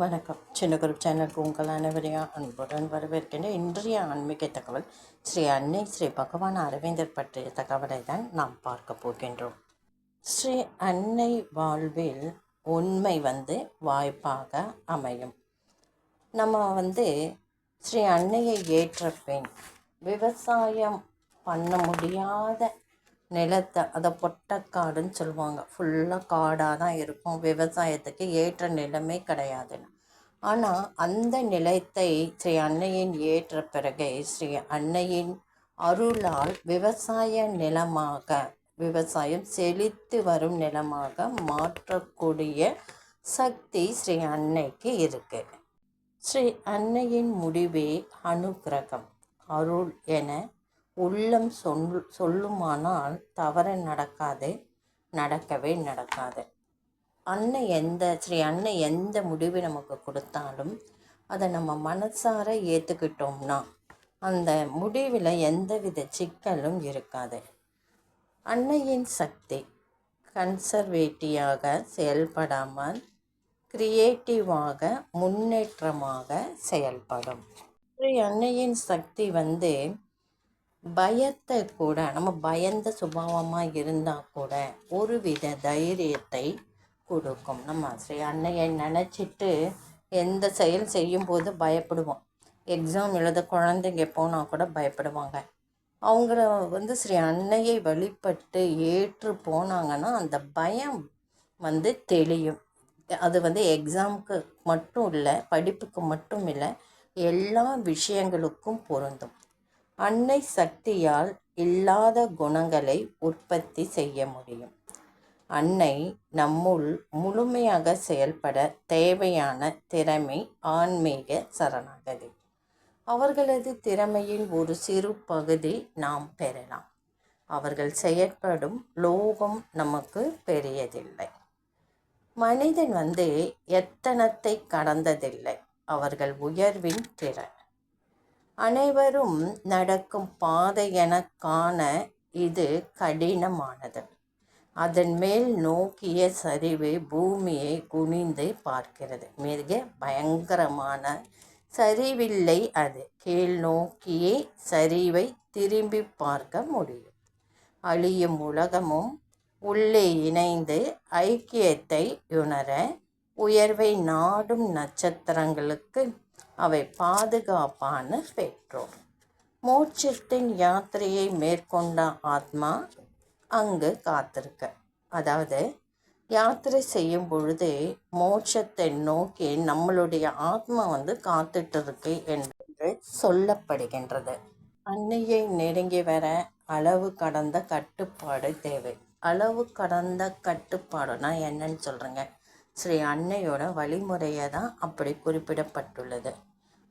வணக்கம். சின்ன குரூப் சேனலுக்கு உங்கள் அனைவரையும் அன்புடன் வரவேற்கின்ற இன்றைய ஆன்மீக தகவல் ஸ்ரீ அன்னை ஸ்ரீ பகவான் அரவிந்தர் பற்றிய தகவலை தான் நாம் பார்க்க போகின்றோம். ஸ்ரீ அன்னை வாழ்வில் உண்மை வந்து வாய்ப்பாக அமையும். நம்ம வந்து ஸ்ரீ அன்னையை ஏற்ற பெண் விவசாயம் பண்ண முடியாத நிலத்தை அதை பொட்டக்காடுன்னு சொல்லுவாங்க. ஃபுல்லாக காடாக தான் இருக்கும். விவசாயத்துக்கு ஏற்ற நிலமே கிடையாதுன்னு. ஆனால் அந்த நிலத்தை ஸ்ரீ அன்னையின் ஏற்ற பிறகு ஸ்ரீ அன்னையின் அருளால் விவசாய நிலமாக விவசாயம் செழித்து வரும் நிலமாக மாற்றக்கூடிய சக்தி ஸ்ரீ அன்னைக்கு இருக்கு. ஸ்ரீ அன்னையின் முடிவே அனுக்கிரகம் அருள் என உள்ளம் சொல் சொல்லுமானால் தவறு நடக்காது நடக்கவே நடக்காது. அன்னை எந்த ஸ்ரீ அன்னை எந்த முடிவு நமக்கு கொடுத்தாலும் அதை நம்ம மனசார ஏற்றுக்கிட்டோம்னா அந்த முடிவில் எந்தவித சிக்கலும் இருக்காது. அன்னையின் சக்தி கன்சர்வேட்டிவாக செயல்படாமல் கிரியேட்டிவாக முன்னேற்றமாக செயல்படும். ஸ்ரீ அன்னையின் சக்தி வந்து பயத்தை கூட நம்ம பயந்த சுபாவமாக இருந்தால் கூட ஒரு வித தைரியத்தை கொடுக்கும். நம்ம ஸ்ரீ அன்னையை நினச்சிட்டு எந்த செயல் செய்யும்போது பயப்படுவோம். எக்ஸாம் எழுத குழந்தைங்க போனால் கூட பயப்படுவாங்க. அவங்கள வந்து ஸ்ரீ அன்னையை வழிபட்டு ஏற்று போனாங்கன்னா அந்த பயம் வந்து தெளியும். அது வந்து எக்ஸாமுக்கு மட்டும் இல்லை படிப்புக்கு மட்டும் இல்லை எல்லா விஷயங்களுக்கும் பொருந்தும். அன்னை சக்தியால் இல்லாத குணங்களை உற்பத்தி செய்ய முடியும். அன்னை நம்முள் முழுமையாக செயல்பட தேவையான திறமை ஆன்மீக சரணாகதி. அவர்களது திறமையின் ஒரு சிறு பகுதி நாம் பெறலாம். அவர்கள் செயற்படும் லோகம் நமக்கு பெரியதில்லை. மனிதன் வந்து எத்தனத்தை கடந்ததில்லை. அவர்கள் உயர்வின் திறன். அனைவரும் நடக்கும் பாதை என காண இது கடினமானது. அதன் மேல் நோக்கிய சரிவு பூமியை குனிந்து பார்க்கிறது. மிக பயங்கரமான சரிவில்லை அது. கீழ் நோக்கியே சரிவை திரும்பி பார்க்க முடியும். அழியும் உலகமும் உள்ளே இணைந்து ஐக்கியத்தை உணர உயர்வை நாடும் நட்சத்திரங்களுக்கு அவை பாதுகாப்பான பெற்றோர். மோட்சத்தின் யாத்திரையை மேற்கொண்ட ஆத்மா அங்கு காத்திருக்க. அதாவது யாத்திரை செய்யும் பொழுது மோட்சத்தை நோக்கி நம்மளுடைய ஆத்மா வந்து காத்துட்டு இருக்கு என்று சொல்லப்படுகின்றது. அன்னையை நெருங்கி வர அளவு கடந்த கட்டுப்பாடு தேவை. அளவு கடந்த கட்டுப்பாடுனா என்னன்னு சொல்கிறேங்க ஸ்ரீ அன்னையோட வழிமுறையை தான் அப்படி குறிப்பிடப்பட்டுள்ளது.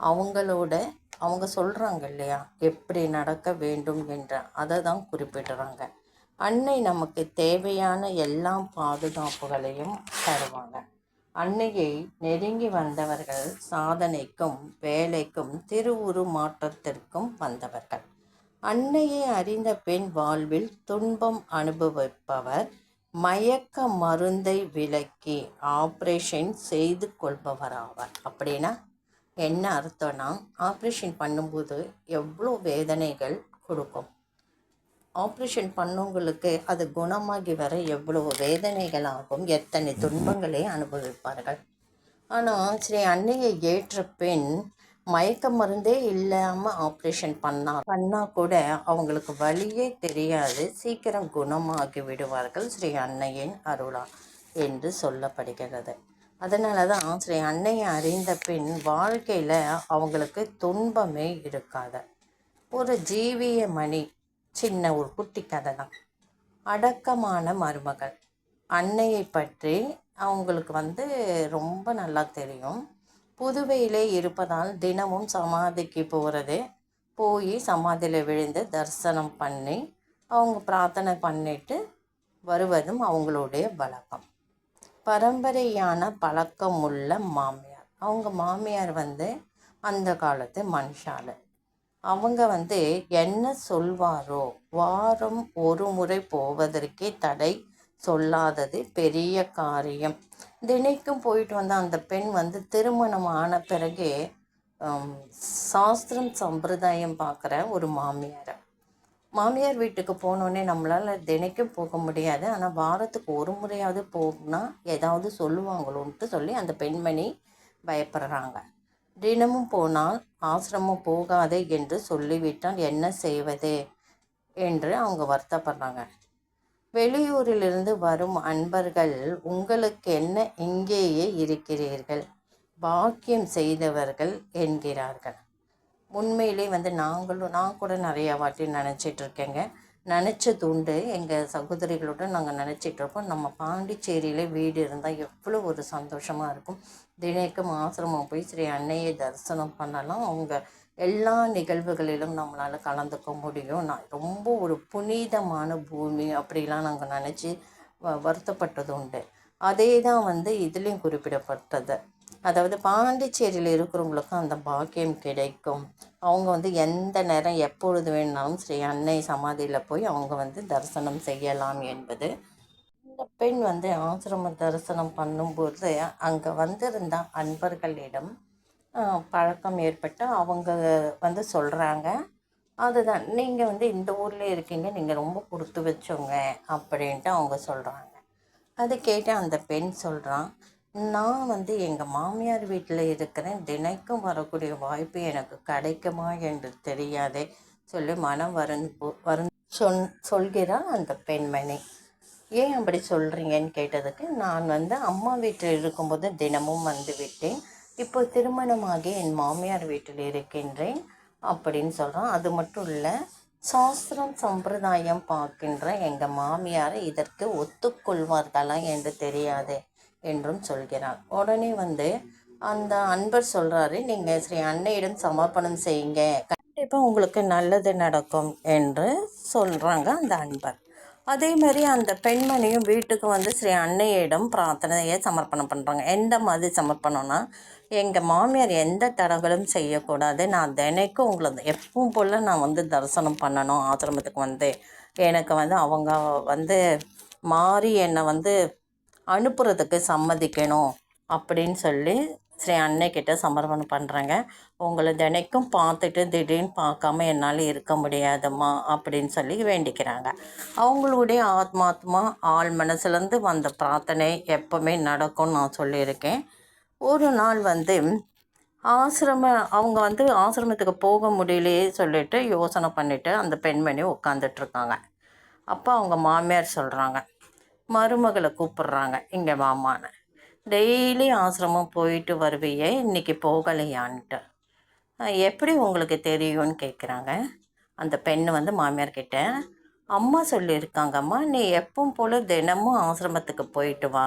அவங்களோட அவங்க சொல்கிறாங்க இல்லையா? எப்படி நடக்க வேண்டும் என்ற அதை தான் குறிப்பிடுறாங்க. அன்னை நமக்கு தேவையான எல்லா பாதுகாப்புகளையும் தருவாங்க. அன்னையை நெருங்கி வந்தவர்கள் சாதனைக்கும் வேலைக்கும் திருவுரு மாற்றத்திற்கும் வந்தவர்கள். அன்னையை அறிந்த பெண் வாழ்வில் துன்பம் அனுபவிப்பவர் மயக்க மருந்தை விலக்கி ஆப்ரேஷன் செய்து கொள்பவராவார். அப்படின்னா என்ன அர்த்தம்னா ஆப்ரேஷன் பண்ணும்போது எவ்வளோ வேதனைகள் கொடுக்கும். ஆப்ரேஷன் பண்ணவங்களுக்கு அது குணமாகி வர எவ்வளோ வேதனைகள் ஆகும் எத்தனை துன்பங்களை அனுபவிப்பார்கள். ஆனால் ஸ்ரீ அன்னையை ஏற்ற பெண் மயக்க மருந்தே இல்லாமல் ஆப்ரேஷன் பண்ணா பண்ணால் கூட அவங்களுக்கு வழியே தெரியாது. சீக்கிரம் குணமாகி விடுவார்கள் ஸ்ரீ அன்னையின் அருளா என்று சொல்லப்படுகிறது. அதனால தான் ஸ்ரீ அன்னையை அறிந்த பின் வாழ்க்கையில் அவங்களுக்கு துன்பமே இருக்காது. ஒரு ஜீவிய மணி சின்ன ஒரு குட்டி கதை தான். அடக்கமான மருமகள். அன்னையை பற்றி அவங்களுக்கு வந்து ரொம்ப நல்லா தெரியும். புதுவையிலே இருப்பதால் தினமும் சமாதிக்கு போகிறது போய் சமாதியில் விழுந்து தரிசனம் பண்ணி அவங்க பிரார்த்தனை பண்ணிட்டு வருவதும் அவங்களுடைய வழக்கம். பரம்பரையான பழக்கம் உள்ள மாமியார். அவங்க மாமியார் வந்து அந்த காலத்து மனுஷாலு அவங்க வந்து என்ன சொல்வாரோ வாரம் ஒரு முறை போவதற்கே தடை சொல்லாதது பெரிய காரியம். தினைக்கும் போயிட்டு வந்த அந்த பெண் வந்து திருமணம் ஆன பிறகு சாஸ்திரம் சம்பிரதாயம் பார்க்குற ஒரு மாமியார். மாமியார் வீட்டுக்கு போனோடனே நம்மளால் தினைக்கும் போக முடியாது. ஆனால் வாரத்துக்கு ஒரு முறையாவது போகணும்னா ஏதாவது சொல்லுவாங்களோன்ட்டு சொல்லி அந்த பெண்மணி பயப்படுறாங்க. தினமும் போனால் ஆசிரமம் போகாதே என்று சொல்லிவிட்டால் என்ன செய்வது என்று அவங்க வருத்தப்படுறாங்க. வெளியூரிலிருந்து வரும் அன்பர்கள் உங்களுக்கு என்ன இங்கேயே இருக்கிறீர்கள்? பாக்கியம் செய்தவர்கள் என்கிறார்கள். உண்மையிலே வந்து நாங்களும் நான் கூட நிறையா வாட்டி நினச்சிட்டு இருக்கேங்க. நினச்சது உண்டு எங்கள் சகோதரிகளோட நாங்கள் நினச்சிட்டுருப்போம் நம்ம பாண்டிச்சேரியில் வீடு இருந்தால் எவ்வளோ ஒரு சந்தோஷமாக இருக்கும். தினைக்கும் ஆசிரமம் போய் ஸ்ரீ அன்னையை தரிசனம் பண்ணலாம். அவங்க எல்லா நிகழ்வுகளிலும் நம்மளால் கலந்துக்க முடியும். நான் ரொம்ப ஒரு புனிதமான பூமி அப்படிலாம் நாங்கள் நினச்சி வ வருத்தப்பட்டது உண்டு அதே தான் வந்து இதுலேயும் குறிப்பிடப்பட்டது. அதாவது பாண்டிச்சேரியில் இருக்கிறவங்களுக்கும் அந்த பாக்கியம் கிடைக்கும். அவங்க வந்து எந்த நேரம் எப்பொழுது வேணாலும் ஸ்ரீ அன்னை சமாதியில் போய் அவங்க வந்து தரிசனம் செய்யலாம் என்பது. இந்த பெண் வந்து ஆசிரம தரிசனம் பண்ணும்போது அங்கே வந்திருந்த அன்பர்களிடம் பழக்கம் ஏற்பட்டு அவங்க வந்து சொல்கிறாங்க அதுதான் நீங்கள் வந்து இந்த ஊரில் இருக்கீங்க நீங்கள் ரொம்ப கொடுத்து வச்சோங்க அப்படின்ட்டு அவங்க சொல்கிறாங்க அதை கேட்டு அந்த பெண் சொல்கிறான் நான் வந்து எங்கள் மாமியார் வீட்டில் இருக்கிறேன். தினைக்கும் வரக்கூடிய வாய்ப்பு எனக்கு கிடைக்குமா என்று தெரியாதே சொல்லி மனம் வருந்து போ- சொன் சொல்கிறாள் அந்த பெண்மணி. ஏன் அப்படி சொல்கிறீங்கன்னு கேட்டதுக்கு நான் வந்து அம்மா வீட்டில் இருக்கும்போது தினமும் வந்து விட்டேன். இப்போ திருமணமாகி என் மாமியார் வீட்டில் இருக்கின்றேன் அப்படின்னு சொல்கிறான் அது மட்டும் இல்லை சாஸ்திரம் சம்பிரதாயம் பார்க்கின்ற எங்கள் மாமியார் இதற்கு ஒத்துக்கொள்வார்களா என்று தெரியாது. என்றும் சொல்கிறார். உடனே வந்து அந்த அன்பர் சொல்கிறாரு நீங்கள் ஸ்ரீ அன்னையிடம் சமர்ப்பணம் செய்யுங்க. கண்டிப்பாக உங்களுக்கு நல்லது நடக்கும் என்று சொல்கிறாங்க அந்த அன்பர். அதே மாதிரி அந்த பெண்மணியும் வீட்டுக்கு வந்து ஸ்ரீ அன்னையிடம் பிரார்த்தனையை சமர்ப்பணம் பண்ணுறாங்க எந்த மாதிரி சமர்ப்பணம்னா எங்கள் மாமியார் எந்த தடங்களும் செய்யக்கூடாது. நான் தினைக்கும் உங்களை எப்பவும் போல் நான் வந்து தரிசனம் பண்ணணும் ஆசிரமத்துக்கு வந்து. எனக்கு வந்து அவங்க வந்து மாறி என்னை வந்து அனுப்புறதுக்கு சம்மதிக்கணும் அப்படின்னு சொல்லி ஸ்ரீ அன்னைக்கிட்ட சமர்ப்பணம் பண்ணுறாங்க உங்களை தினைக்கும் பார்த்துட்டு திடீர்னு பார்க்காம என்னால் இருக்க முடியாதும்மா அப்படின்னு சொல்லி வேண்டிக்கிறாங்க. அவங்களுடைய ஆத்மாத்மா ஆள் மனசுலேருந்து வந்த பிரார்த்தனை எப்போவுமே நடக்கும்னு நான் சொல்லியிருக்கேன். ஒரு நாள் வந்து ஆசிரம அவங்க வந்து ஆசிரமத்துக்கு போக முடியலையே சொல்லிட்டு யோசனை பண்ணிவிட்டு அந்த பெண்மணி உட்காந்துட்ருக்காங்க அப்போ அவங்க மாமியார் சொல்கிறாங்க மருமகளை கூப்பிடுறாங்க. இங்கே மாமான்னு டெய்லி ஆசிரமம் போயிட்டு வருவியே இன்றைக்கி போகலையான்ட்டு. எப்படி உங்களுக்கு தெரியும்னு கேட்குறாங்க அந்த பெண்ணு வந்து மாமியார் கிட்ட அம்மா சொல்லியிருக்காங்கம்மா நீ எப்பவும் போல் தினமும் ஆசிரமத்துக்கு போயிட்டு வா.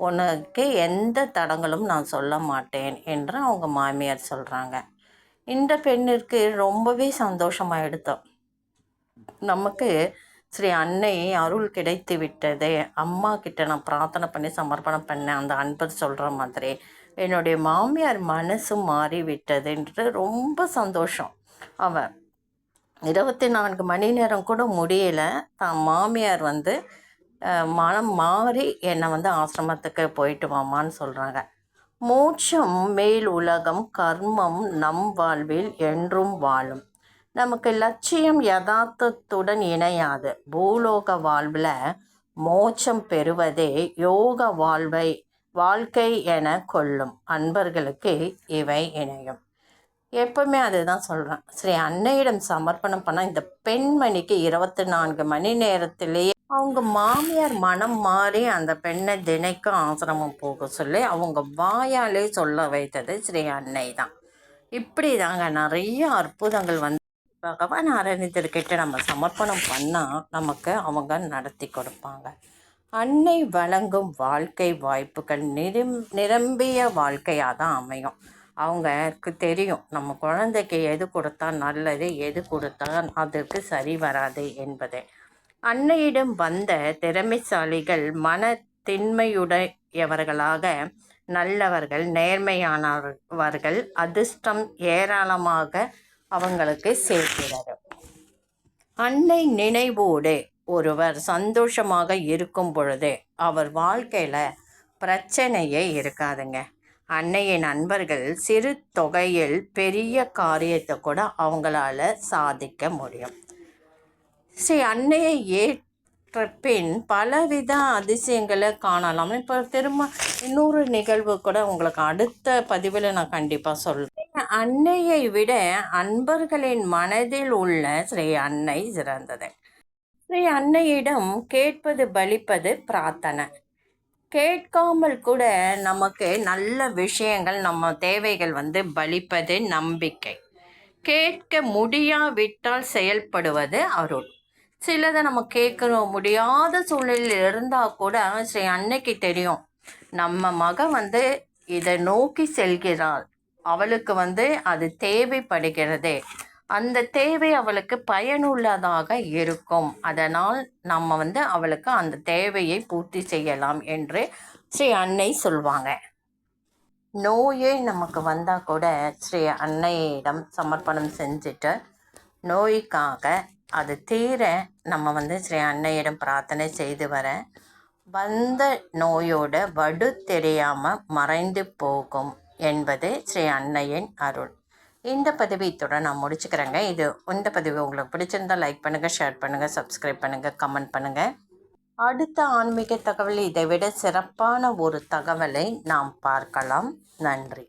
உனக்கு எந்த தடங்களும் நான் சொல்ல மாட்டேன் என்று அவங்க மாமியார் சொல்கிறாங்க இந்த பெண்ணிற்கு ரொம்பவே சந்தோஷமாக எடுத்தோம். நமக்கு ஸ்ரீ அன்னை அருள் கிடைத்து விட்டதே. அம்மா கிட்ட நான் பிரார்த்தனை பண்ணி சமர்ப்பணம் பண்ணேன். அந்த அன்பர் சொல்கிற மாதிரி என்னுடைய மாமியார் மனசும் மாறி விட்டதுன்ட்டு ரொம்ப சந்தோஷம் அவன். இருபத்தி நான்கு மணி நேரம் கூட முடியலை. தான் மாமியார் வந்து மனம் மாறி என்னை வந்து ஆசிரமத்துக்கு போயிட்டு வாமான்னு சொல்கிறாங்க மோட்சம் மேல் உலகம் கர்மம் நம் வாழ்வில் என்றும் வாழும். நமக்கு லட்சியம் யதார்த்தத்துடன் இணையாது. பூலோக வாழ்வில் மோட்சம் பெறுவதே யோக வாழ்வை வாழ்க்கை என கொள்ளும் அன்பர்களுக்கு இவை இணையும். எப்பவுமே அதுதான் சொல்கிறேன் ஸ்ரீ அன்னையிடம் சமர்ப்பணம் பண்ண இந்த பெண்மணிக்கு இருபத்தி நான்கு மணி நேரத்திலேயே அவங்க மாமியார் மனம் மாறி அந்த பெண்ணை தினைக்கும் ஆசிரமம் போக சொல்லி அவங்க வாயாலே சொல்ல வைத்தது ஸ்ரீ அன்னை தான் இப்படி தாங்க நிறைய அற்புதங்கள் வந்து பகவான் அரணிதர்கிட்ட நம்ம சமர்ப்பணம் பண்ணால் நமக்கு அவங்க நடத்தி கொடுப்பாங்க. அன்னை வழங்கும் வாழ்க்கை வாய்ப்புகள் நிரம் நிரம்பிய வாழ்க்கையாக தான் அமையும். அவங்களுக்கு தெரியும் நம்ம குழந்தைக்கு எது கொடுத்தா நல்லது எது கொடுத்தா அதற்கு சரி வராது என்பதை. அன்னையிடம் வந்த திறமைசாலிகள் மன திண்மையுடையவர்களாக நல்லவர்கள் நேர்மையானவர்கள் அதிர்ஷ்டம் ஏராளமாக அவங்களுக்கு சேர்க்கிறது. அன்னை நினைவோடு ஒருவர் சந்தோஷமாக இருக்கும் பொழுது அவர் வாழ்க்கையில் பிரச்சனையே இருக்காதுங்க. அன்னையின் நண்பர்கள் சிறு தொகையில் பெரிய காரியத்தை கூட அவங்களால சாதிக்க முடியும். ஸ்ரீ அன்னையை ஏற்ற பின் பலவித அதிசயங்களை காணலாம். இப்போ திரும்ப இன்னொரு நிகழ்வு கூட உங்களுக்கு அடுத்த பதிவில் நான் கண்டிப்பாக சொல்கிறேன் அன்னையை விட அன்பர்களின் மனதில் உள்ள ஸ்ரீ அன்னை சிறந்தது. ஸ்ரீ அன்னையிடம் கேட்பது பலிப்பது பிரார்த்தனை. கேட்காமல் கூட நமக்கு நல்ல விஷயங்கள் நம்ம தேவைகள் வந்து பலிப்பது நம்பிக்கை. கேட்க முடியாவிட்டால் செயல்படுவது அருள். சிலதை நம்ம கேட்கணும் முடியாத சூழ்நிலையில் இருந்தால் கூட ஸ்ரீ அன்னைக்கு தெரியும். நம்ம மகன் வந்து இதை நோக்கி செல்கிறாள். அவளுக்கு வந்து அது தேவைப்படுகிறது. அந்த தேவை அவளுக்கு பயனுள்ளதாக இருக்கும். அதனால் நம்ம வந்து அவளுக்கு அந்த தேவையை பூர்த்தி செய்யலாம் என்று ஸ்ரீ அன்னை சொல்வாங்க. நோயே நமக்கு வந்தால் கூட ஸ்ரீ அன்னையிடம் சமர்ப்பணம் செஞ்சுட்டு நோய்க்காக அது தீர நம்ம வந்து ஸ்ரீ அன்னையிடம் பிரார்த்தனை செய்து வர வந்த நோயோட வடு தெரியாமல் மறைந்து போகும். என்பது ஸ்ரீ அன்னையின் அருள். இந்த பதிவு நான் முடிச்சுக்கிறேங்க. இது இந்த பதிவு உங்களுக்கு பிடிச்சிருந்தால் லைக் பண்ணுங்கள் ஷேர் பண்ணுங்கள் சப்ஸ்கிரைப் பண்ணுங்கள் கமெண்ட் பண்ணுங்கள் அடுத்த ஆன்மீக தகவல் இதை விட சிறப்பான ஒரு தகவலை நாம் பார்க்கலாம். நன்றி.